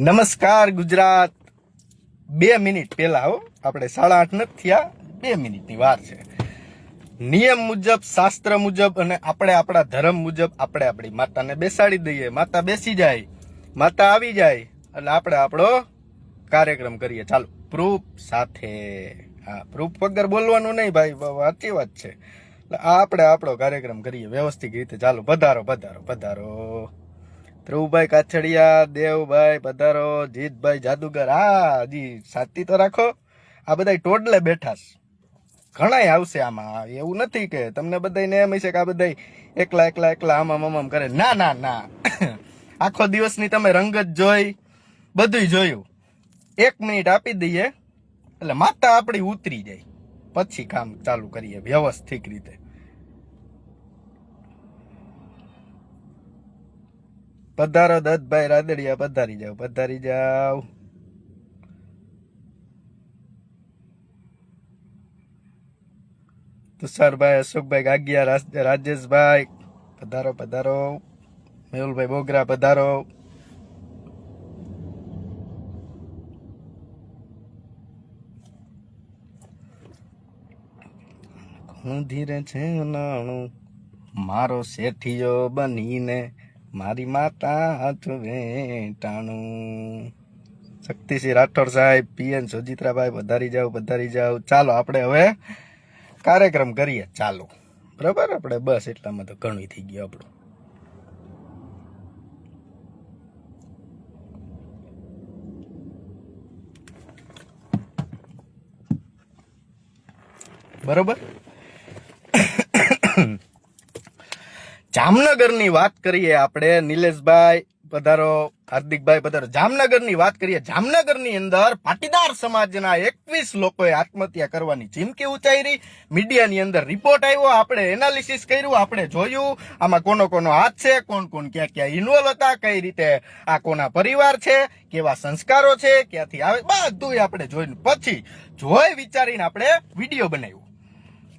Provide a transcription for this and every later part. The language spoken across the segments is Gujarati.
નમસ્કાર ગુજરાત. બે મિનિટ પહેલા હો, આપણે સાડા આઠ નથી થયા, બે મિનિટની વાર છે. નિયમ મુજબ, શાસ્ત્ર મુજબ અને આપણે આપણા ધર્મ મુજબ આપણે આપણી માતાને બેસાડી દઈએ. માતા બેસી જાય, માતા આવી જાય, એટલે આપણે આપણો કાર્યક્રમ કરીએ. ચાલો, પ્રૂફ સાથે. હા, પ્રૂફ વગર બોલવાનું નહીં ભાઈ સાચી વાત છે. એટલે આ આપણે આપણો કાર્યક્રમ કરીએ વ્યવસ્થિત રીતે. ચાલો, પધારો પધારો પધારો. ધ્રુવભાઈ કાછડિયા, દેવભાઈ પધારો, જીતભાઈ જાદુગર. હા, હજી સાચી તો રાખો. આ બધા ટોડલે બેઠા ઘણાય આવશે આમાં. એવું નથી કે તમને બધાને એમ હશે કે આ બધા એકલા એકલા એકલા આમામ આમામ કરે. ના ના ના. આખો દિવસની તમે રંગત જોઈ બધું જોયું. એક મિનિટ આપી દઈએ. એટલે માતા આપણી ઉતરી જાય. પછી કામ ચાલુ કરીએ વ્યવસ્થિત રીતે. પધારો દત્તભાઈ રાદડિયા પધારી જાવ પધારી જાવ તુષારભાઈ, અશોકભાઈ, ગાગિયા, રાજ- રાજેશભાઈ, પધારો પધારો. મેહુલભાઈ બોગરા, પધારો. ધીરે છે નાણું? મારો શેઠિયો બનીને મારી માતા હાથ વેટાણું. શક્તિસિંહ રાઠોડ સાહેબ, પીએન સુજિત્રાભાઈ, પધારી જાઓ, પધારી જાવ ચાલો આપણે હવે કાર્યક્રમ કરીએ. ચાલો. બરાબર? આપણે બસ એટલામાં તો ઘણું થઈ ગયું આપણું. બરોબર? જામનગરની વાત કરીએ આપણે, નિલેશભાઈ, પધારો, હાર્દિકભાઈ પધારો. જામનગરની વાત કરીએ, જામનગરની અંદર પાટીદાર સમાજના એકવીસ લોકોએ આત્મહત્યા કરવાની ચીમકી ઉચ્ચારી મીડિયાની અંદર રિપોર્ટ આવ્યો, આપણે એનાલિસિસ કર્યું, આપણે જોયું. આમાં કોનો કોનો હાથ છે, કોણ કોણ ક્યાં ક્યાં ઇન્વોલ્વ હતા, કઈ રીતે આ કોના પરિવાર છે, કેવા સંસ્કારો છે, ક્યાંથી આવે બધું આપણે જોયું પછી જોઈ વિચારીને આપણે વીડિયો બનાવ્યો.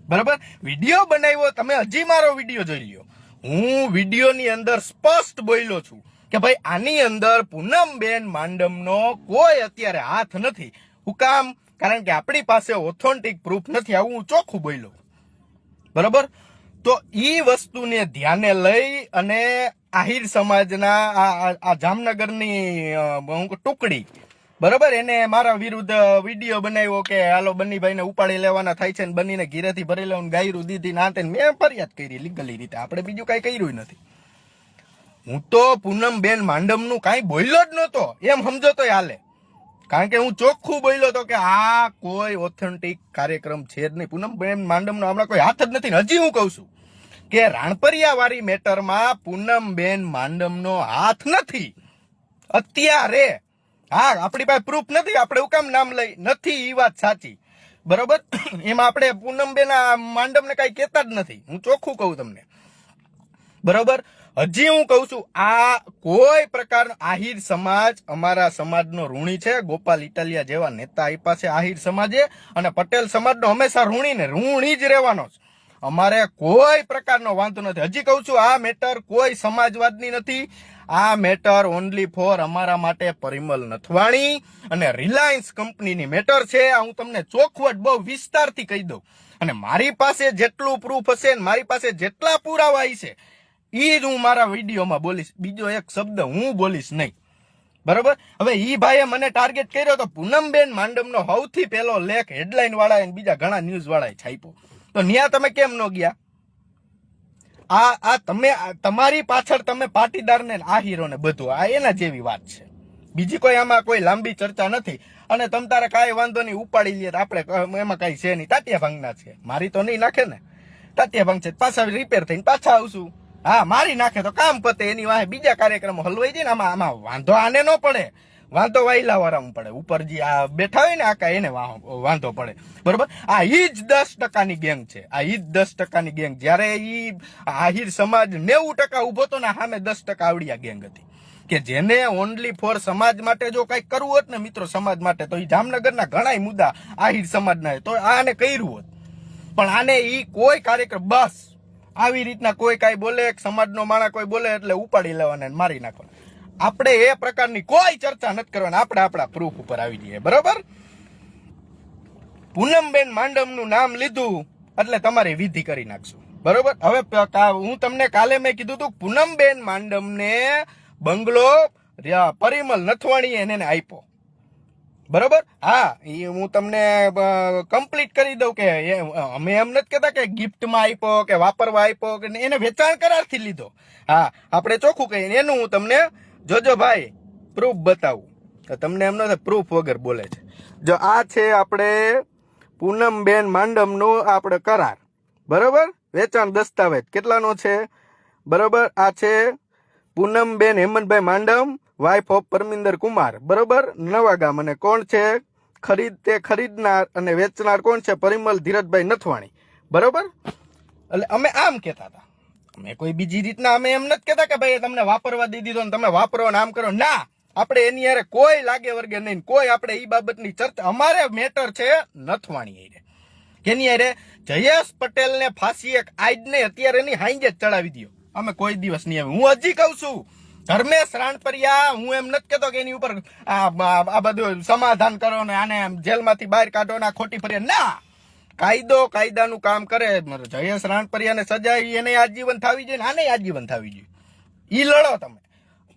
બરાબર? વીડિયો બનાવ્યો, તમે હજી મારો વીડિયો જોઈ લ્યો. હું વિડીયોની અંદર સ્પષ્ટ બોલ્યો છું કે ભાઈ, આની અંદર પૂનમબેન માંડમનો કોઈ અત્યારે હાથ નથી. હું કામ, કારણ કે આપણી પાસે ઓથોન્ટિક પ્રૂફ નથી, આવું હું ચોખ્ખું બોલ્યો. બરાબર? તો એ વસ્તુને ધ્યાને લઈ અને આહિર સમાજના આ જામનગરની ટુકડી બરોબર, એને મારા વિરુદ્ધ વીડિયો બનાવ્યો કે, હાલો, બન્નીભાઈને ઉપાડી લેવાના થાય છે ને બનીને ઘીરેથી ભરી લેવું ગાયરું દીધી ના તે મેં ફરિયાદ કરી લીગલી રીતે. આપણે બીજું કાંઈ કર્યું નથી. હું તો પૂનમબેન માંડમનું કાંઈ બોલ્યો જ નહોતો. એમ સમજો તો હાલે. કારણ કે હું ચોખ્ખું બોલ્યો તો કે આ કોઈ ઓથેન્ટિક કાર્યક્રમ છે જ નહીં. પૂનમબેન માંડમનો હમણાં કોઈ હાથ જ નથી હજી હું કહું છું કે રાણપરિયા વાળી મેટરમાં પૂનમબેન માંડમનો હાથ નથી. અત્યારે હા, આપણી પાસે પ્રૂફ નથી, આપણે એવું કામ નામ લઈ? નથી એ વાત સાચી. બરોબર? એમાં આપણે પૂનમબેન આ માંડમને કાંઈ કહેતા જ નથી. હું ચોખ્ખું કહું તમને. બરોબર? હજી હું કહું છું, આ કોઈ પ્રકારનો આહિર સમાજ અમારા સમાજનો ઋણી છે. ગોપાલ ઇટાલિયા જેવા નેતા એ પાસે આહિર સમાજે અને પટેલ સમાજનો હંમેશા ઋણી ને ઋણી જ રહેવાનો છે. અમારે કોઈ પ્રકારનો વાંધો નથી. હજી કહું છું, આ મેટર કોઈ સમાજવાદની નથી. આ મેટર ઓનલી ફોર અમારા માટે પરિમલ નથવાણી અને રિલાયન્સ કંપનીની મેટર છે. આ હું તમને ચોખવટ બહુ વિસ્તારથી કહી દઉં. અને મારી પાસે જેટલું પ્રૂફ હશે ને મારી પાસે જેટલા પુરાવા છે એ જ હું મારા વિડીયોમાં બોલીશ. બીજો એક શબ્દ હું બોલીશ નહીં. બરોબર? હવે ઈ ભાઈએ મને ટાર્ગેટ કર્યો તો પૂનમબેન માંડમનો સૌથી પહેલો લેખ હેડલાઇન વાળા બીજા ઘણા ન્યૂઝ વાળાએ છાપ્યો તો ન્યા તમે કેમ ન ગયા? આ આ તમે તમારી પાછળ તમે પાટીદારને, આ હીરોને બધું, આ એના જેવી વાત છે. બીજી કોઈ આમાં કોઈ લાંબી ચર્ચા નથી. અને તમ તારે કાંઈ વાંધો નહીં, ઉપાડી લઈએ આપણે એમાં કાંઈ છે નહીં. તાટિયા ભાંગના છે. મારી તો નહીં નાખે ને. તાટિયા ભાંગ છે. પાછા રિપેર થઈને પાછા આવશું. હા, મારી નાખે તો કામ પતે. એની વાહે બીજા કાર્યક્રમો હલવાઈ જાય ને આમાં આમાં વાંધો આને ન પડે. વાંધો વાયલા વાળામાં પડે. ઉપર જે આ બેઠા હોય ને આકા, એને વાંધો પડે. બરોબર? આ ઈ જ દસ ટકાની ગેંગ છે. આ ઈ જ દસ ટકાની ગેંગ. જ્યારે ઈ આહિર સમાજ નેવું ટકા ઊભો તો ને સામે દસ ટકા આવડિયા ગેંગ હતી. કે જેને ઓનલી ફોર સમાજ માટે જો કંઈક કરવું હોત ને મિત્રો સમાજ માટે, તો એ જામનગરના ઘણાય મુદ્દા આહિર સમાજના તો આને કર્યું હોત. પણ આને ઈ કોઈ કાર્યક્રમ બસ. આવી રીતના કોઈ કાંઈ બોલે સમાજનો માણસ કોઈ બોલે એટલે ઉપાડી લેવાના મારી નાખવાના. આપણે એ પ્રકારની કોઈ ચર્ચા નથી કરવાની. આપણે આપણા પ્રૂફ ઉપર આવી જઈએ. બરોબર? પૂનમબેન માંડમનું નામ લીધું એટલે તમારે વિધિ કરી નાખશું. બરોબર? હવે હું તમને કાલે મેં કીધું હતું પૂનમબેન પૂનમબેન માંડમને બંગલો પરિમલ નથવાણીએ એને આપ્યો. બરોબર? હા, એ હું તમને કમ્પ્લીટ કરી દઉં કે અમે એમ નથી કહેતા કે ગિફ્ટમાં આપ્યો કે વાપરવા આપ્યો કે એને વેચાણ કરારથી લીધો. હા, આપણે ચોખ્ખું કહીએ. એનું હું તમને જોજો ભાઈ પ્રૂફ બતાવું. તમને એમ નથી પ્રૂફ વગર બોલે છે. જો આ છે આપણે પૂનમબેન માંડમનો આપણે કરાર. બરોબર? વેચાણ દસ્તાવેજ. કેટલાનો છે? બરોબર? આ છે પૂનમબેન હેમંતભાઈ માંડમ વાઇફ ઓફ પરમિંદર કુમાર. બરોબર? નવા ગામ. અને કોણ છે? ખરીદ, તે ખરીદનાર અને વેચનાર કોણ છે? પરિમલ ધીરજભાઈ નથવાણી. બરોબર? એટલે અમે આમ કહેતા હતા. અમે કોઈ બીજી રીતના અમે એમ નથી કહેતા કે ભાઈ તમને વાપરવા દઈ દીધો તમે વાપરો ને આમ કરો. ના, આપણે એની હારે કોઈ લાગે વર્ગે નહીં કોઈ આપણે એ બાબતની ચર્ચા અમારે મેટર છે નથવાણી હારે. કેની હારે જયેશ પટેલ ને ફાંસી એક આજ ને અત્યારે એની હાઈજે ચડાવી દો અમે કોઈ દિવસ નહીં આવે હું હજી કહું છું, ધર્મેશ રાણપરિયા, હું એમ નથી કહેતો કે એની ઉપર આ બધું સમાધાન કરો ને આને જેલમાંથી બહાર કાઢો ને ખોટી ફરિયાદ. ના! કાયદો, કાયદાનું કામ કરે જયેશ રાણપરિયાને સજા એને આજીવન થવી જોઈએ આને આજીવન થવી જોઈએ. ઈ લડો તમે.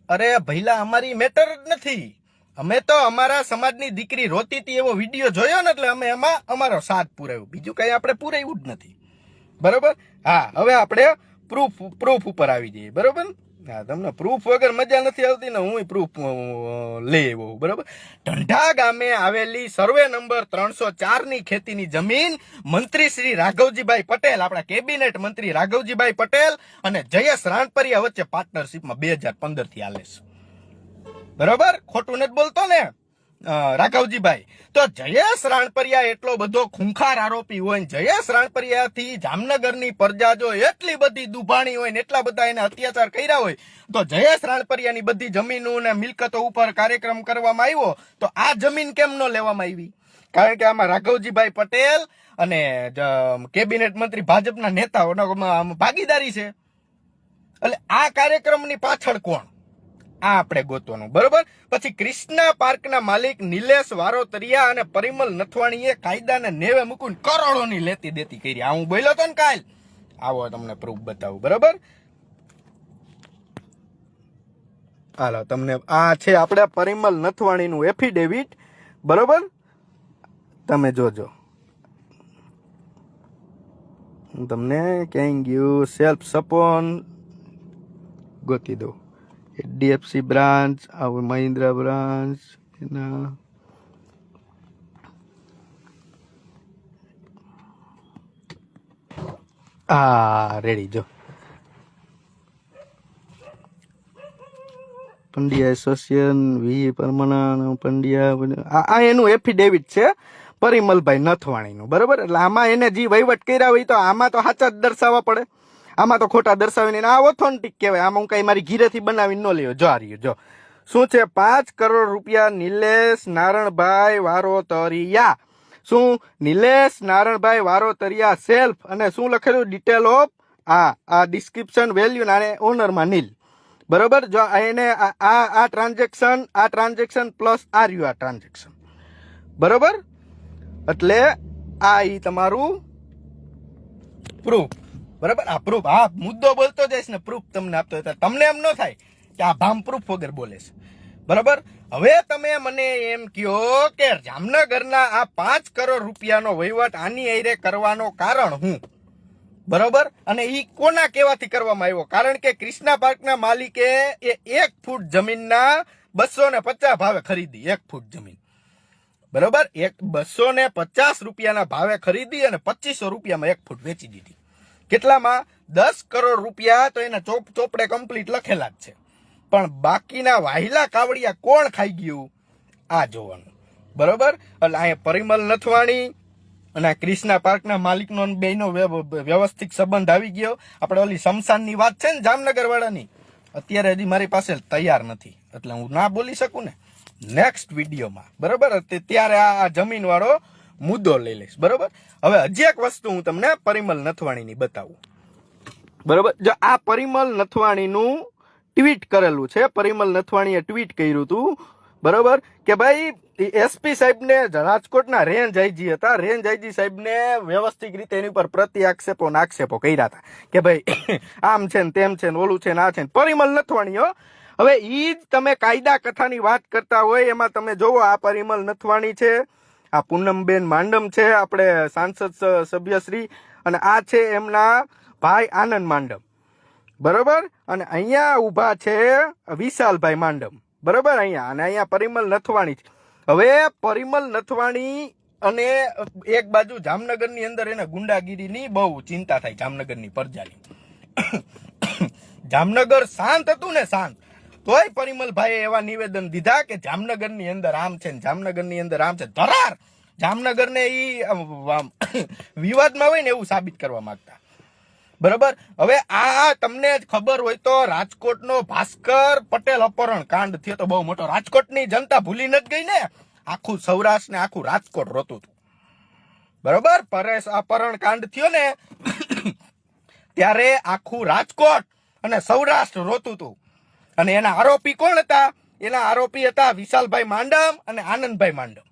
અરે ભૈલા અમારી મેટર જ નથી. અમે તો અમારા સમાજની દીકરી રોતી હતી એવો વીડિયો જોયો ને એટલે અમે એમાં અમારો સાથ પુરાવ્યો. બીજું કઈ આપણે પુરાવ્યું જ નથી. બરોબર? હા, હવે આપણે પ્રૂફ પ્રૂફ ઉપર આવી જઈએ. બરોબર? તમને પ્રૂફ વગર મજા નથી આવતી ને હું પ્રૂફ લઈ આવ્યો બરાબર? ઢંઢા ગામે આવેલી સર્વે નંબર ત્રણસો ચારની ખેતીની જમીન મંત્રી શ્રી રાઘવજીભાઈ પટેલ, આપણા કેબિનેટ મંત્રી રાઘવજીભાઈ પટેલ અને જયેશ રાણપરિયા વચ્ચે પાર્ટનરશિપમાં બે હજાર પંદરથી હાલે છે. બરોબર? ખોટું નથી બોલતો ને? રાઘવજીભાઈ, તો જયેશ રાણપરિયા એટલો બધો ખૂંખાર આરોપી હોય ને, જયેશ રાણપરિયા થી જામનગરની પ્રજા જો એટલી બધી દુભાણી હોય ને, એટલા બધા એને અત્યાચાર કર્યા હોય, તો જયેશ રાણપરિયાની બધી જમીનો ને મિલકતો ઉપર કાર્યક્રમ કરવામાં આવ્યો, તો આ જમીન કેમ ન લેવામાં આવી? કારણ કે આમાં રાઘવજીભાઈ પટેલ અને કેબિનેટ મંત્રી ભાજપના નેતાઓનો ભાગીદારી છે. એટલે આ કાર્યક્રમની પાછળ કોણ? આ આપણે ગોતવાનું, બરોબર? પછી ક્રિષ્ના પાર્કના માલિક નિલેશ વારોતરિયા અને પરિમલ નથવાણીએ કાયદાને નેવે મૂકીને કરોડોની લેતી દેતી કરી. આ હું બોલ્યો તો ને કાલ? આવો તમને પ્રૂફ બતાવું, બરોબર? હાલો, તમને આ છે આપણે પરિમલ નથવાણીનું એફિડેવિટ બરોબર? તમે જોજો. હું તમને ક્યાંય ગયું સેલ્ફ સપોન ગોતી દઉં. એચડીએફસી બ્રાન્ચ આવે મહિન્દ્રા બ્રાન્ચ એના આ રેડી જો પંડ્યા એસોસિએશન વી પરમાનન્ટ પંડ્યા આ એનું એફિડેવિટ છે, પરિમલભાઈ નથવાણીનું. બરોબર? એટલે આમાં એને જે વહીવટ કર્યા હોય તો આમાં તો સાચા જ દર્શાવવા પડે. આમાં તો ખોટા દર્શાવીને આ ઓથોન્ટિક કહેવાય. આમાં હું કઈ મારી ઘીરેથી બનાવીને ન લ્યો. જો આ રહ્યું, જો. શું છે? પાંચ કરોડ રૂપિયા નિલેશ નારણભાઈ વારોતરિયા. શું? નિલેશ નારણભાઈ વારોતરિયા સેલ્ફ અને શું લખેલું? ડિટેલ ઓફ આ આ ડિસ્ક્રિપ્શન વેલ્યુ અને ઓનરમાં નીલ. બરોબર? જો એને આ આ આ ટ્રાન્ઝેક્શન આ ટ્રાન્ઝેક્શન પ્લસ આ રહ્યું આ ટ્રાન્ઝેક્શન બરોબર? એટલે આ એ તમારું પ્રૂફ બરાબર? આ પ્રૂફ હા મુદ્દો બોલતો જઈશ ને પ્રૂફ તમને આપતો હતા તમને એમ ન થાય કે આ ભામ પ્રૂફ વગર બોલે છે. બરાબર? હવે તમે મને એમ કહો કે જામનગરના આ પાંચ કરોડ રૂપિયાનો વહીવટ આની અરે કરવાનો કારણ હું? બરોબર? અને એ કોના કેવાથી કરવામાં આવ્યો? કારણ કે ક્રિષ્ના પાર્કના માલિકે એ એક ફૂટ જમીનના બસો ને પચાસ ભાવે ખરીદી, એક ફૂટ જમીન. બરોબર? એક બસો ને પચાસ રૂપિયાના ભાવે ખરીદી અને પચીસો રૂપિયામાં એક ફૂટ વેચી દીધી. કેટલામાં? દસ કરોડ રૂપિયા તો એના ચોપ, ચોપડે કમ્પ્લીટ લખેલા જ છે. પણ બાકીના વાહિલા કાવડિયા કોણ ખાઈ ગયું? આ જોવાનું. બરોબર? એટલે અહીંયા પરિમલ નથવાણી અને ક્રિષ્ના પાર્કના માલિકનો બેનો વ્યવસ્થિત સંબંધ આવી ગયો. આપણે ઓલી શમશાનની વાત છે ને જામનગરવાળાની? અત્યારે હજી મારી પાસે તૈયાર નથી. એટલે હું ના બોલી શકું ને? નેક્સ્ટ વિડીયોમાં. બરોબર? ત્યારે આ જમીન વાળો મુદ્દો લઈ લઈશ, બરોબર? હવે હજી એક વસ્તુ હું તમને પરિમલ નથવાણીની બતાવું. બરોબર? જો આ પરિમલ નથવાણીનું ટ્વીટ કરેલું છે, પરિમલ નથવાણીએ ટ્વીટ કર્યું હતું બરોબર? કે ભાઈ એસપી સાહેબને રાજકોટના રેન્જ આઈજી હતા, રેન્જ આઈજી સાહેબને વ્યવસ્થિત રીતે એની ઉપર પ્રતિ આક્ષેપો આક્ષેપો કર્યા હતા. કે ભાઈ, આમ છે ને તેમ છે ને ઓલું છે ને આ છે ને, પરિમલ નથવાણીઓ હવે ઈ જ તમે કાયદા કથાની વાત કરતા હોય, એમાં તમે જોવો આ પરિમલ નથવાણી છે. આ પૂનમબેન માંડમ છે, આપણે સાંસદ સભ્યશ્રી, અને આ છે એમના ભાઈ આનંદ માંડમ. બરોબર? અને અહીંયા ઊભા છે વિશાલભાઈ માંડમ. બરોબર અહીંયા? અને અહીંયા પરિમલ નથવાણી છે. હવે પરિમલ નથવાણી અને એક બાજુ જામનગરની અંદર એને ગુંડાગીરીની બહુ ચિંતા થાય, જામનગરની પ્રજાની. જામનગર શાંત હતું ને શાંત? તોય પરિમલભાઈએ એવા નિવેદન દીધા કે જામનગરની અંદર આમ છે ને જામનગરની અંદર આમ છે ધરાર. જામનગરને આમ, વિવાદમાં હોય ને એવું સાબિત કરવા માંગતા. બરોબર? હવે આ તમને ખબર હોય તો રાજકોટનો ભાસ્કર પટેલ અપહરણ કાંડ થયો તો બહુ મોટો. રાજકોટની જનતા ભૂલી નથી ગઈ ને? આખું સૌરાષ્ટ્ર ને આખું રાજકોટ રોતું હતું. બરોબર? પરેશ અપહરણ કાંડ થયો ને? ત્યારે આખું રાજકોટ અને સૌરાષ્ટ્ર રોતું હતું. અને એના આરોપી કોણ હતા? એના આરોપી હતા વિશાલભાઈ માંડમ અને આનંદભાઈ માંડમ.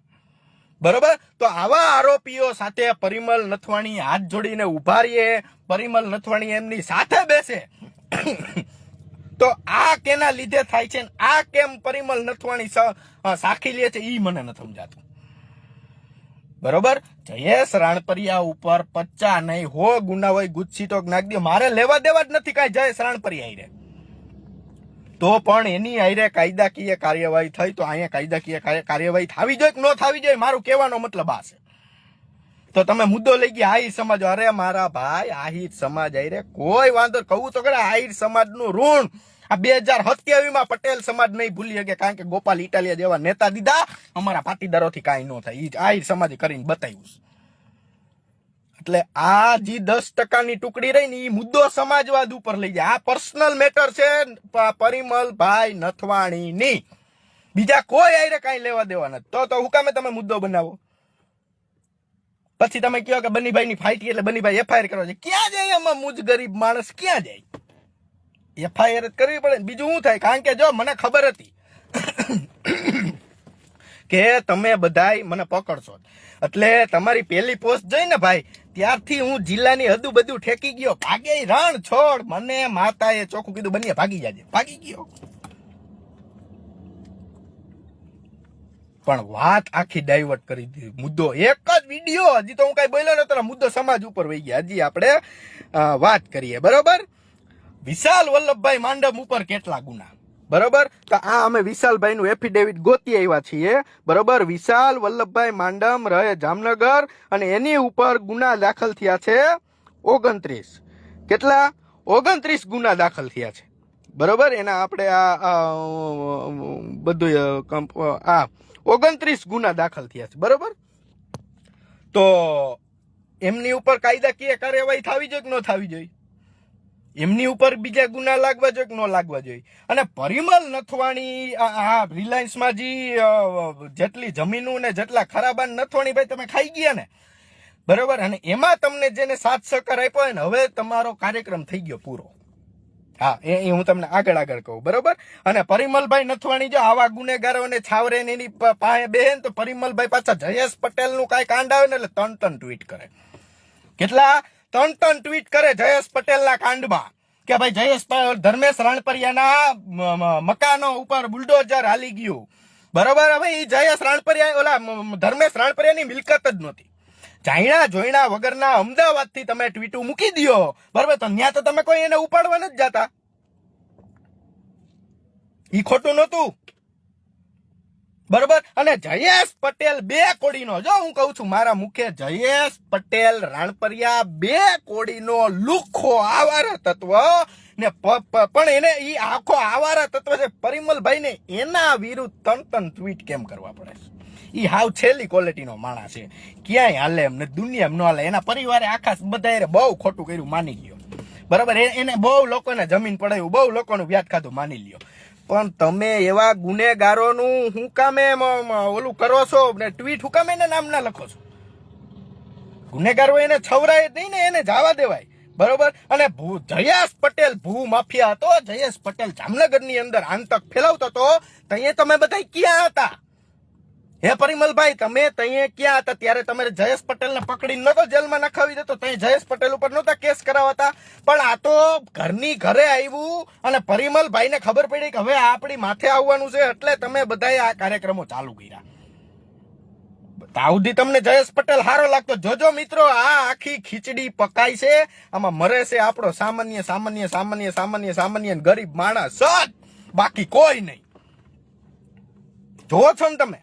બરોબર? તો આવા આરોપીઓ સાથે પરિમલ નથવાણી હાથ જોડીને ઊભા રહીએ, પરિમલ નથવાણી એમની સાથે બેસે. તો આ કેના લીધે થાય છે આ કેમ પરિમલ નથવાણી સાખી લે છે એ મને નથી સમજાતું. બરોબર? જયેશ રાણપરિયા ઉપર પચ્ચા નહીં હો ગુના હોય ગુચ્છી તો નાખ દો મારે લેવા દેવા જ નથી કાંઈ. જયેશ રાણપરિયા હારે. તો પણ એની આયરે કાયદાકીય કાર્યવાહી થઈ તો અહીંયા કાયદાકીય કાર્યવાહી થવી જોઈએ કે ન થવી જોઈએ? મારું કહેવાનો મતલબ આ છે. તો તમે મુદ્દો લઈ ગયા, આહિર સમાજ. અરે મારા ભાઈ, આહિર સમાજ આયરે કોઈ વાંધો કહું તો ખરા, આહિર સમાજનું ઋણ આ બે હજાર સત્યાવીસમાં પટેલ સમાજ નહીં ભૂલી શકે, કારણ કે ગોપાલ ઇટાલિયા જેવા નેતા દીધા. અમારા પાટીદારોથી કાંઈ ન થાય. એ આહિર સમાજે કરીને બતાવ્યું છે. એટલે આ જે દસ ટકાની ટુકડી રહી ને એ મુદ્દો સમાજવાદ ઉપર લઈ જાય. આ પર્સનલ મેટર છે પરિમલભાઈ નથવાણીની. બીજા કોઈ આયરે કાંઈ લેવા દેવા નથી. તો તો હુકામે તમે મુદ્દો બનાવો. પછી તમે કહો કે બનીભાઈ ની ફાઈટી એટલે બનીભાઈ એફઆઈઆર કરવા છે ક્યાં જાય એમાં મુજ ગરીબ માણસ? ક્યાં જાય? એફઆઈઆર જ કરવી પડે બીજું શું થાય? કારણ કે જો મને ખબર હતી કે તમે બધાય મને પકડશો એટલે તમારી પહેલી પોસ્ટ જોઈ ને ભાઈ ત્યારથી હું જિલ્લાની હદુ બધું ઠેકી ગયો. ભાગે રણ છોડ. મને માતાએ ચોખ્ખું કીધું, બનીએ, ભાગી જાજે. ભાગી ગયો. પણ વાત આખી ડાયવર્ટ કરી દીધી. મુદ્દો એક જ વીડિયો. હજી તો હું કઈ બોલ્યો નતો મુદ્દો સમાજ ઉપર વહી ગયા. હજી આપણે વાત કરીએ. બરોબર? વિશાલ વલ્લભભાઈ માંડમ ઉપર કેટલા ગુના? બરોબર? તો આ અમે વિશાલભાઈ નું એફિડેવિટ ગોતી આવ્યા છીએ. બરોબર? વિશાલ, વલ્લભભાઈ માંડમ રહે જામનગર અને એની ઉપર ગુના દાખલ થયા છે ઓગણત્રીસ. કેટલા? ઓગણત્રીસ ગુના દાખલ થયા છે. બરોબર? એના આપણે આ બધું આ, ઓગણત્રીસ ગુના દાખલ થયા છે. બરોબર? તો, એમની ઉપર કાયદાકીય કાર્યવાહી થવી જોઈએ કે ન થવી જોઈએ? એમની ઉપર બીજા ગુના લાગવા જોઈએ કે ન લાગવા જોઈએ? અને પરિમલ નથવાણી, આ રિલાયન્સમાં જે જેટલી જમીનો ને જેટલા ખરાબાન નથવાણી ભાઈ તમે ખાઈ ગયા ને? બરોબર? અને એમાં તમને જેને સાથ સહકાર આપ્યો હોય ને, હવે તમારો કાર્યક્રમ થઈ ગયો પૂરો. હા, એ હું તમને આગળ આગળ કહું, બરોબર? અને પરિમલભાઈ નથવાણી જો આવા ગુનેગારોને છાવરે એની પાસે બેન તો પરિમલભાઈ પાછા જયેશ પટેલનું કાંઈ કાંડ આવે ને એટલે ત્રણ ત્રણ ટ્વીટ કરે. કેટલા? ત્રણ ત્રણ ટ્વીટ કરે જયેશ પટેલના કાંડમાં કે ભાઈ જયેશ ધર્મેશ રાણપરિયાના મકાનો ઉપર બુલડોઝર હાલી ગયું. બરોબર? હવે એ જયેશ રાણપરિયા ઓલા ધર્મેશ રાણપરિયાની મિલકત જ નહોતી. જાણ્યા જોઈણા વગરના અમદાવાદથી તમે ટ્વીટું મૂકી દ્યો. બરોબર? તો ત્યાં તો તમે કોઈ એને ઉપાડવા નથી જતા. ઈ ખોટું નહોતું. બરોબર? અને જયેશ પટેલ બે કોડીનો. જો હું કહું છું, મારા મુખે જયેશ પટેલ, રાણપરિયા બે કોડીનો લુખો આવારા તત્વ ને પણ એને એ આખો આવારા તત્વ છે. પરિમલભાઈ ને એના વિરુદ્ધ તન તન ટ્વીટ કેમ કરવા પડે છે? એ હાવ છેલ્લી ક્વોલિટીનો માણસ છે. ક્યાંય હાલે એમ ને દુનિયામાં ન હાલે. એના પરિવારે આખા બધાએ બહુ ખોટું કર્યું, માની લ્યો. બરાબર? એને બહુ લોકોને જમીન પડાયું, બહુ લોકોનું વ્યાજ ખાધું, માની લ્યો. પણ તમે એવા ગુનેગારોનું હું કામે ઓલું કરો છો ને ટ્વીટ હું કામે નામ ના લખો છો? ગુનેગારો એને છવરાય જ નહીં ને, એને જવા દેવાય. બરોબર? અને ભૂ, જયેશ પટેલ ભૂ માફિયા હતો. જયેશ પટેલ જામનગરની અંદર આંતક ફેલાવતો હતો. તઈએ તમે બધા ક્યાં હતા? હે પરિમલભાઈ, તમે તઈએ ક્યાં હતા? ત્યારે તમે જયેશ પટેલને પકડીને નતો જેલમાં નખાવી દેતો તઈ જયેશ પટેલ ઉપર નહોતા કેસ કરાવતા. પણ આ તો ઘરની ઘરે આવ્યું અને પરિમલભાઈને ખબર પડી કે હવે આપણી માથે આવવાનું છે એટલે તમે બધાએ આ કાર્યક્રમો ચાલુ કર્યા. તાઉદી તમને જયેશ પટેલ હારો લાગતો. જોજો મિત્રો, આ આખી ખીચડી પકાય છે. આમાં મરે છે આપણો સામાન્ય સામાન્ય સામાન્ય સામાન્ય સામાન્ય ગરીબ માણસ બાકી કોઈ નહીં. જોવો છો ને તમે?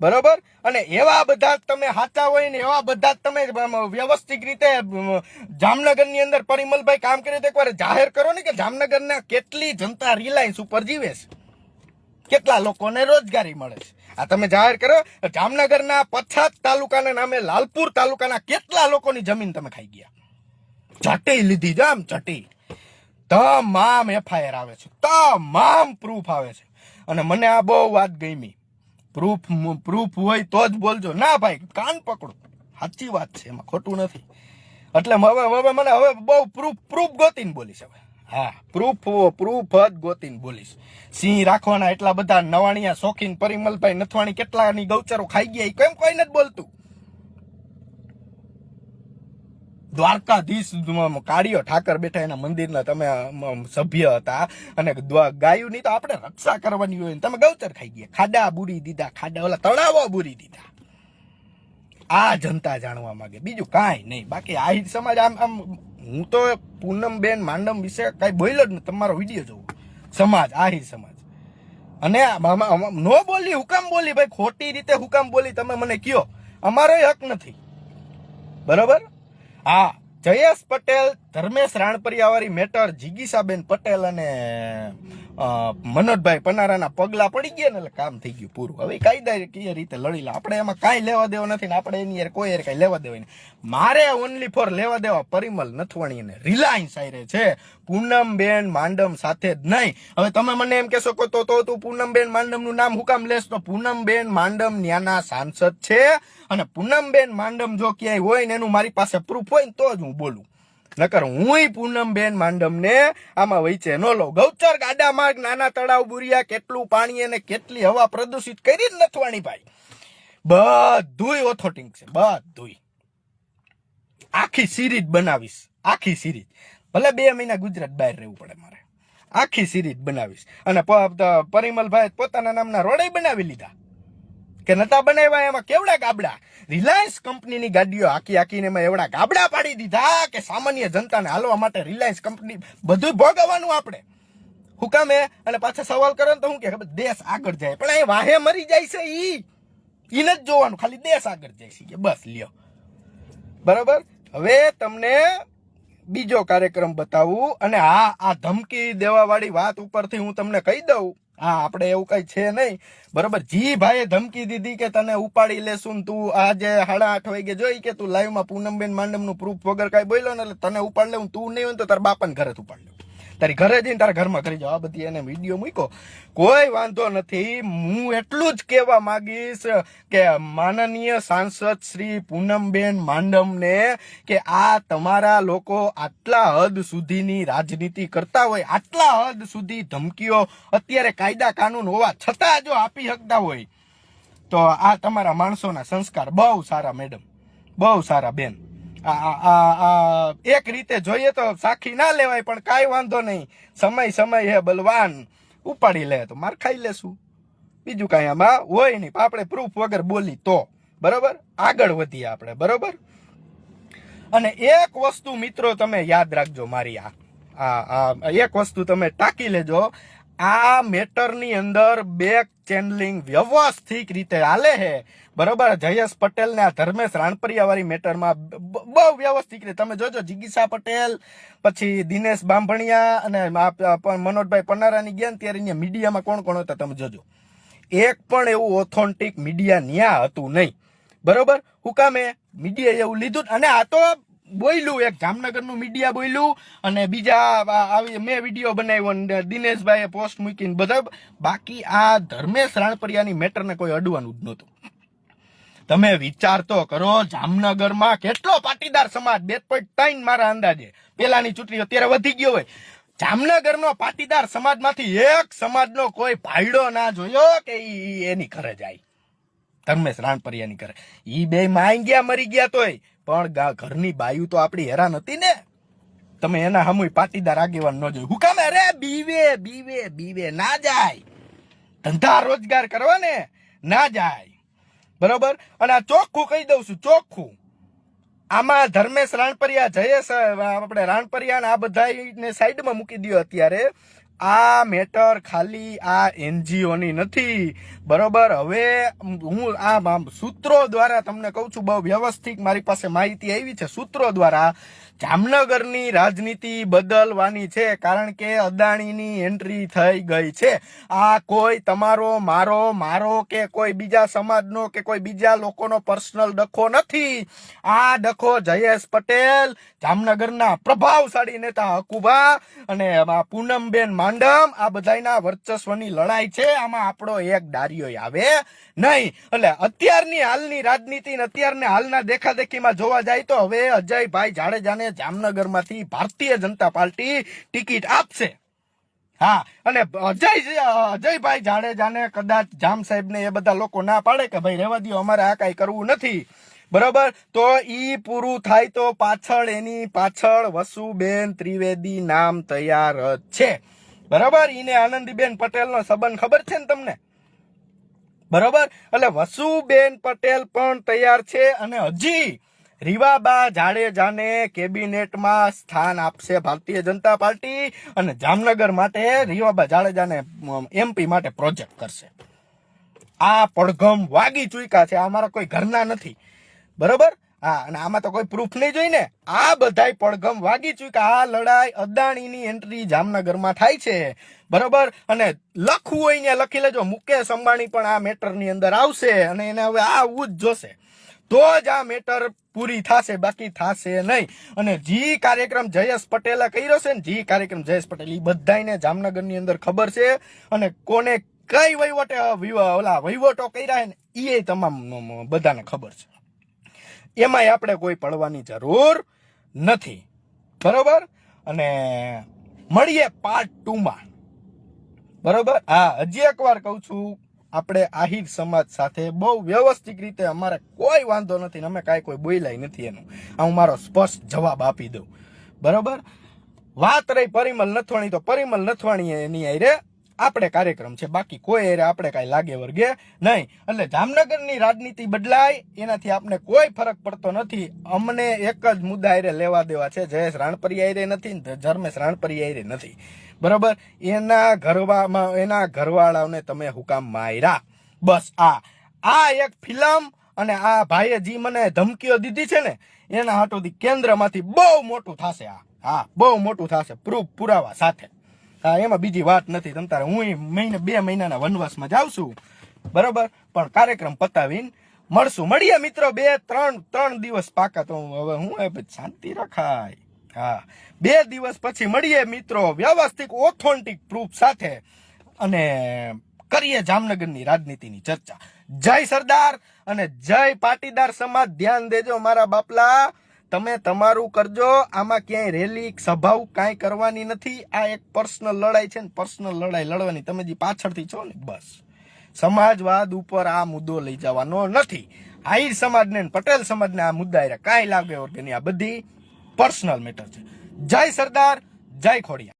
બરોબર? અને એવા બધા તમે સાચા હોય ને એવા બધા જ તમે વ્યવસ્થિત રીતે જામનગરની અંદર પરિમલભાઈ કામ કરી તો એકવાર જાહેર કરો ને કે જામનગરના કેટલી જનતા રિલાયન્સ ઉપર જીવે છે? કેટલા લોકોને રોજગારી મળે છે? આ તમે જાહેર કરો. જામનગરના પછાત તાલુકાના નામે લાલપુર તાલુકાના કેટલા લોકોની જમીન તમે ખાઈ ગયા? ચટી લીધી જામ ચટી. તમામ એફઆઈઆર આવે છે. તમામ પ્રૂફ આવે છે. અને મને આ બહુ વાત ગમી. પ્રૂફ પ્રૂફ હોય તો જ બોલજો. ના ભાઈ, કાન પકડો. સાચી વાત છે, એમાં ખોટું નથી. એટલે હવે હવે મને હવે બહુ પ્રૂફ પ્રૂફ ગોતીને બોલીશ હવે. હા, પ્રૂફ પ્રૂફ જ ગોતીને બોલીશ. સિંહ રાખવાના એટલા બધા નવાણિયા શોખીન પરિમલભાઈ નથવાણી કેટલાની ગૌચરો ખાઈ ગયા કેમ કોઈ નથી બોલતું? દ્વારકાધીશ કાળીઓ ઠાકર બેઠા એના મંદિરના તમે સભ્ય હતા. અને ગાયોની તો આપણે રક્ષા કરવાની હોય તમે ગૌચર ખાઈ ગયા. ખાડા બુરી દીધા. ખાડા ઓલા તળાવો બુરી દીધા. આ જનતા જાણવા માંગે. બીજું કાંઈ નહીં. બાકી આહિર સમાજ આમ આમ હું તો પૂનમબેન માંડમ વિશે કાંઈ બોલ્યો જ નહીં તમારો વીડિયો જોવો. સમાજ, આહિર સમાજ. અને નો બોલી, હુકામ બોલી. ભાઈ ખોટી રીતે હુકામ બોલી તમે મને કયો. અમારો હક નથી. બરોબર? હા જયેશ પટેલ ધર્મેશ રાણપરિયાવાળી મેટર જીગીસાબેન પટેલ અને મનોજભાઈ પનારાના પગલા પડી ગયા ને એટલે કામ થઈ ગયું પૂરું. હવે કાયદાકીય રીતે લડી લે. આપણે એમાં કાંઈ લેવા દેવા નથી ને આપણે એની યાર કોઈ યાર કાંઈ લેવા દેવા નહીં. મારે ઓનલી ફોર લેવા દેવા પરિમલ નથવાણી અને રિલાયન્સ આયરે છે. પૂનમબેન માંડમ સાથે જ નહીં. હવે તમે મને એમ કહેશો કે તો તો તું પૂનમબેન માંડમનું નામ હું કામ લેશ? તો પૂનમબેન માંડમ ન્યાના સાંસદ છે. અને પૂનમબેન માંડમ જો ક્યાંય હોય ને એનું મારી પાસે પ્રૂફ હોય ને તો જ હું બોલું. નકર હુંય પૂનમબેન માંડમને આમાં વૈચે ન લો ગૌચર ગાડા માર્ગ, નાના તળાવ બુરિયા, કેટલું પાણી અને કેટલી હવા પ્રદૂષિત કરી જ નથવાણી ભાઈ. બધુંય ઓથોટિંગ છે, બધુંય. આખી સિરીજ બનાવીશ, આખી સિરીજ. ભલે બે મહિના ગુજરાત બહાર રહેવું પડે મારે. આખી સિરીજ બનાવીશ. અને પરિમલભાઈ પોતાના નામના રોડે બનાવી લીધા. કે નતા બનાવ્યા એમાં કેવડા ગાબડા? રિલાયન્સ કંપનીની ગાડીઓ આખી આખીને એમાં એવડા ગાબડા પાડી દીધા કે સામાન્ય જનતાને હાલવા માટે રિલાયન્સ કંપની બધું ભોગવવાનું આપણે. હુકામે અને પાછા સવાલ કરો ને તો હું કે દેશ આગળ જાય. પણ એ વાહે મરી જાય છે ઈ. ઈ નથી જોવાનું, ખાલી દેશ આગળ જાય છે. કે બસ, લ્યો. બરાબર? હવે તમને બીજો કાર્યક્રમ બતાવું અને હા આ ધમકી દેવાવાળી વાત ઉપરથી હું તમને કહી દઉં. હા, આપણે એવું કઈ છે નહીં. બરોબર, જી ભાઈએ ધમકી દીધી કે તને ઉપાડી લેશું તું આજે સાડા આઠ વાગે જોઈ કે તું લાઈવમાં પૂનમબેન માંડમનું પ્રૂફ વગર કાંઈ બોલ્યો ને એટલે તને ઉપાડ લેવું તું નહીં હોય તો તારા બાપાને ઘરે ઉપાડ લેવું. તારી ઘરે જઈને તારા ઘરમાં કરી જાઓ. આ બધી એને વીડિયો મૂક્યો. કોઈ વાંધો નથી. હું એટલું જ કહેવા માંગીશ કે માનનીય સાંસદ શ્રી પૂનમબેન માંડમને કે આ તમારા લોકો આટલા હદ સુધીની રાજનીતિ કરતા હોય, આટલા હદ સુધી ધમકીઓ અત્યારે કાયદા કાનૂન હોવા છતાં જો આપી શકતા હોય, તો આ તમારા માણસોના સંસ્કાર બહુ સારા મેડમ બહુ સારા, બેન. એક રીતે જોઈએ તો સાખી ના લેવાય, પણ કાંઈ વાંધો નહીં. સમય સમય હે બલવાન. ઉપાડી લે તો માર ખાઈ લેશું. બીજું કાંઈ આમાં હોય નહીં. આપણે પ્રૂફ વગર બોલી તો. બરોબર? આગળ વધીએ આપણે. બરોબર? અને એક વસ્તુ મિત્રો તમે યાદ રાખજો મારી આ, એક વસ્તુ તમે ટાંકી લેજો. આ મેટરની અંદર બેક ચેનલિંગ વ્યવસ્થિત રીતે હાલે છે. બરોબર? જયેશ પટેલ ને આ ધર્મેશ રાણપરિયા વાળી મેટરમાં બહુ વ્યવસ્થિત રીતે. તમે જોજો, જિગીસા પટેલ, પછી દિનેશ બાંભણિયા અને મનોજભાઈ પન્નારાની ગયા ત્યારે અહીંયા મીડિયામાં કોણ કોણ હતા તમે જોજો. એક પણ એવું ઓથોન્ટિક મીડિયા ન્યા હતું નહીં. બરોબર? હુકામે મીડિયા એવું લીધું અને આ તો બોલ્યું એક જામનગરનું મીડિયા બોલ્યું અને બીજા આવી મેં વીડિયો બનાવ્યો અને દિનેશભાઈએ પોસ્ટ મૂકીને બધા બાકી આ ધર્મેશ રાણપરિયાની મેટરને કોઈ અડવાનું જ નહોતું. તમે વિચાર તો કરો, જામનગરમાં કેટલો પાટીદાર સમાજ? બે પોઈન્ટ ત્રણ મારા અંદાજે. પેલાની ચૂંટણી અત્યારે વધી ગયો હોય. જામનગરનો પાટીદાર સમાજમાંથી એક સમાજનો કોઈ ભાઈડો ના જોયો કે એની ઘરે જાય? ધર્મેશ રાણપરિયાની ઘરે. ઈ બે માંગ્યા ગયા મરી ગયા તોય. પણ ઘરની બાયું તો આપણી હેરાન હતી ને. તમે એના હમુય પાટીદાર આગેવાન ન જોયું હું કામ અરે બીવે બીવે બીવે, ના જાય. ધંધા રોજગાર કરવા ને ના જાય. બરોબર? અને આ ચોખ્ખું કહી દઉં છું, ચોખ્ખું. આમાં ધર્મેશ રાણપરિયા જયેશ આપણે રાણપરિયા આ બધાને સાઈડમાં મૂકી દો અત્યારે. આ મેટર ખાલી આ એનજીઓની નથી. બરોબર? હવે હું આ સૂત્રો દ્વારા તમને કહું છું, બહુ વ્યવસ્થિત મારી પાસે માહિતી આવી છે. સૂત્રો દ્વારા જામનગરની રાજનીતિ બદલવાની છે કારણ કે અદાણીની એન્ટ્રી થઈ ગઈ છે. આ કોઈ તમારો, મારો મારો કે કોઈ બીજા સમાજનો કે કોઈ બીજા લોકોનો પર્સનલ ડખો નથી. આ ડખો જયેશ પટેલ, જામનગરના પ્રભાવશાળી નેતા હકુભા અને પૂનમબેન માંડમ, આ બધાના વર્ચસ્વની લડાઈ છે. આમાં આપણો એક ડારિયો આવે નહીં. એટલે અત્યારની હાલની રાજનીતિ અત્યારના હાલના દેખાદેખીમાં જોવા જાય તો હવે અજયભાઈ જાડેજાને જામનગરમાંથી ભારતીય જનતા પાર્ટી ટિકિટ આપશે. હા, અને અજય, અજયભાઈ જાડેજાને કદાચ જામ સાહેબને એ બધા લોકો ના પાડે કે ભાઈ રહેવા દો અમારે આ કાંઈ કરવું નથી. બરોબર? તો ઈ પૂરું થાય તો પાછળ એની પાછળ વસુબેન ત્રિવેદી નામ તૈયાર જ છે. બરોબર? ઈને આનંદીબેન પટેલનો સંબંધ ખબર છે ને તમને? બરોબર? એટલે વસુબેન પટેલ પણ તૈયાર છે અને હજી રીવાબા જાડેજાને કેબિનેટમાં સ્થાન આપશે ભારતીય જનતા પાર્ટી અને જામનગર માટે રીવાબા જાડેજાને એમપી માટે પ્રોજેક્ટ કરશે. આ પડઘમ વાગી ચૂક્યા છે. આ અમારા કોઈ ઘરના નથી. બરોબર? હા અને આમાં તો કોઈ પ્રૂફ નહીં જોઈને. આ બધાય પડઘમ વાગી ચૂક્યા. આ લડાઈ અદાણીની એન્ટ્રી જામનગરમાં થાય છે. બરોબર? અને લખવું હોય ને લખી લેજો. મુકેશ અંબાણી પણ આ મેટરની અંદર આવશે અને એને હવે આવવું જ જોશે. તો જ આ મેટર પૂરી થશે, બાકી થશે નહીં. અને જી કાર્યક્રમ જયેશ પટેલે કર્યો છે ને, જી કાર્યક્રમ જયેશ પટેલ એ બધાને જામનગરની અંદર ખબર છે. અને કોને કઈ વહીવટે ઓલા વહીવટો કર્યા ને એ તમામ બધાને ખબર છે. એમાંય આપણે કોઈ પડવાની જરૂર નથી. બરોબર? અને મળીએ પાર્ટ ટુમાં બરોબર? હા, હજી એક વાર કહું છું. આપણે આહિર સમાજ સાથે બહુ વ્યવસ્થિત રીતે અમારે કોઈ વાંધો નથી અમે કાંઈ કોઈ બોલાય નથી એનું. હું મારો સ્પષ્ટ જવાબ આપી દઉં. બરોબર? વાત રહી પરિમલ નથવાણી, તો પરિમલ નથવાણી એની આરે આપણે કાર્યક્રમ છે. બાકી કોઈ એરે આપણે કાંઈ લાગે વર્ગે નહીં. એટલે જામનગરની રાજનીતિ બદલાય, એનાથી આપણે કોઈ ફરક પડતો નથી. અમને એક જ મુદ્દા એરે લેવા દેવા છે. જયેશ રાણપરિયા એરે નથી ધર્મેશ રાણપરિયા એરે નથી. બરાબર? એના ઘરવામાં, એના ઘરવાળાઓને તમે હુકામ માર્યા. બસ આ. આ એક ફિલ્મ અને આ ભાઈએ જી મને ધમકીઓ દીધી છે ને, એના હાટોથી કેન્દ્રમાંથી બહુ મોટું થશે આ. હા, બહુ મોટું થશે. પ્રૂફ પુરાવા સાથે. હા એમાં બીજી વાત નથી. તમ તારે હું મહિને બે મહિનાના વનવાસમાં જાઉં છું. બરોબર? પણ કાર્યક્રમ પતાવીને મળશું. મળીએ મિત્રો બે, ત્રણ ત્રણ દિવસ પાકા તો હવે હું એ શાંતિ રખાય. હા. બે દિવસ પછી મળીએ મિત્રો વ્યવસ્થિત ઓથોન્ટિક પ્રૂફ સાથે. અને કરીએ જામનગરની રાજનીતિની ચર્ચા. જય સરદાર અને જય પાટીદાર સમાજ. ધ્યાન દેજો મારા બાપલા. તમે તમારું કરજો. આમાં ક્યાંય રેલી સભાઓ કાંઈ કરવાની નથી. આ એક પર્સનલ લડાઈ છે ને પર્સનલ લડાઈ લડવાની. તમે જે પાછળથી છો ને, બસ. સમાજવાદ ઉપર આ મુદ્દો લઈ જવાનો નથી. આહિર સમાજને પટેલ સમાજને આ મુદ્દા હારે કાંઈ લાગે વગરની આ બધી પર્સનલ મેટર છે. જય સરદાર, જય ખોડિયા